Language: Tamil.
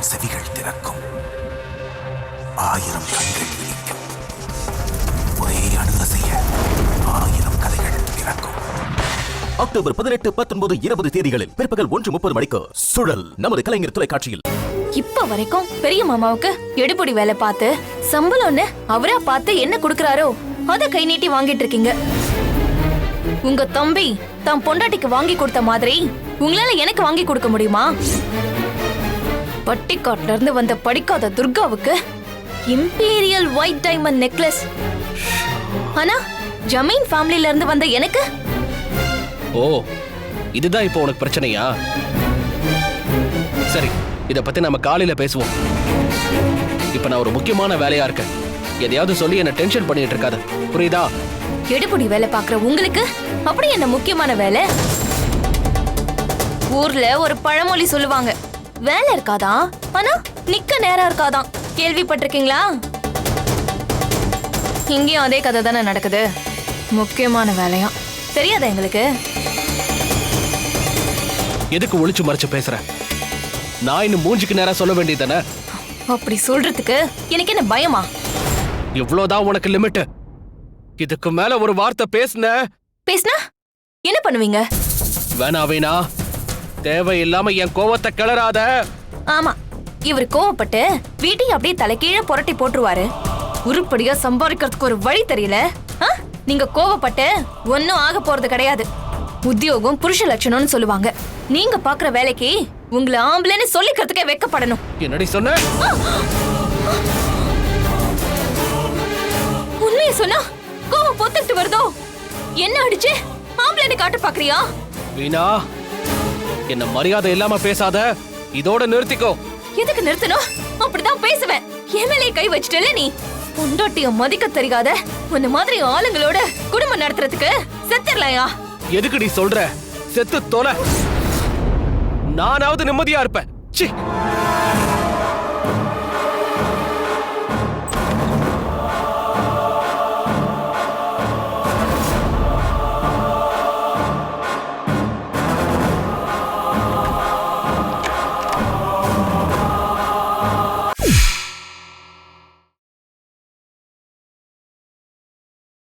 ஆயிரம் செவிகள் திறக்கும் ஆயிரம் கண்கள் விழிக்கும். ஒரே அணுக செய்ய ஆயிரம் கதைகள் பிறக்கும் அக்டோபர் பதினெட்டு பத்தொன்பது இருபது தேதிகளில் பிற்பகல் ஒன்று முப்பது மணிக்கு சுழல் நமது கலைஞர் தொலைக்காட்சியில். இப்ப வரைக்கும் பெரிய மாமாவுக்கு எடுபடி வேலை பார்த்து சம்பளம்னு அவரா பார்த்து என்ன கொடுக்கறாரோ அத கை நீட்டி வாங்கிட்டு இருக்கீங்க. உங்க தம்பி தம் பொண்டாட்டிக்கு வாங்கி கொடுத்த மாதிரி உங்களால எனக்கு வாங்கி கொடுக்க முடியுமா? பட்டிக்காட்ல இருந்து வந்த படிக்காத துர்காவுக்கு இம்பீரியல் ஒயிட் டைமண்ட் நெக்லஸ் ஆனா ஜமீன் ஃபேமிலில இருந்து வந்த எனக்கு? ஓ இதுதான் இப்போ உனக்கு பிரச்சனையா? சரி இத பத்தி நம்ம காலையில பேசுவோம். இப்ப நான் ஒரு முக்கியமான வேலையா இருக்கேன். எதையாவது சொல்லி என்ன டென்ஷன் பண்ணிட்டு இருக்காத. புரியுதா? எடுபடி வேலை பாக்குற உங்களுக்கு? அப்படி என்ன முக்கியமான வேலை? ஊர்ல ஒரு பழமொழி சொல்லுவாங்க. வேலை இருக்காதான் ஆனா நிக்க நேரம் இருக்காதான். கேள்விப்பட்டிருக்கீங்களா? இங்கேயும் அதே கதை தானே நடக்குது. முக்கியமான வேலையா? தெரியாதா எங்களுக்கு? எதுக்கு ஒளிச்சு மறைச்சு பேசுற? நான் இன்னும் மூஞ்சிக்கு நேரா சொல்ல வேண்டியதானே அப்படி சொல்றதுக்கு எனக்கு என்ன பயமா? இவ்வளவுதான் உனக்கு லிமிட் இதுக்கு மேல ஒரு வார்த்தை பேசுன. பேசினா? என்ன பண்ணுவீங்க? வேணா வேணா தேவையில்லாம என் கோவத்தை கிளறாத. ஆமா இவர் கோவப்பட்டு வீட்டையும் அப்படியே தலைகீழ புரட்டி போட்டுருவாரு. உருப்படியா சம்பாதிக்கிறதுக்கு ஒரு வழி தெரியல? நீங்க கோவப்பட்டு ஒன்னும் ஆக போறது கிடையாது. உத்தியோகம் புருஷ லட்சணம்னு சொல்லுவாங்க. நீங்க பாக்குற வேலைக்கு உங்களை ஆம்பளைன்னு சொல்லிக்கிறதுக்கே வெக்கப்படணும். என்னடி சொன்ன? உண்மையை சொன்னா கோவம் பொத்துக்கிட்டு வருதோ? என்ன அடிச்சு? ஆம்பளைன்னு காட்ட பாக்குறியா? வீணா என்ன மரியாதை இல்லாம பேசாத. இதோட நிறுத்திக்கோ. எதுக்கு நிறுத்தணும்? அப்படிதான் பேசுவேன். மேலே கை வச்சிட்டல நீ? பொண்டாட்டிய மதிக்க தெரியாத உன்ன மாதிரி ஆளுங்களோட குடும்பம் நடத்துறதுக்கு செத்துடலாயா? எதுக்கு நீ சொல்ற? செத்து தொலை. நானாவது நிம்மதியா இருப்பேன். சி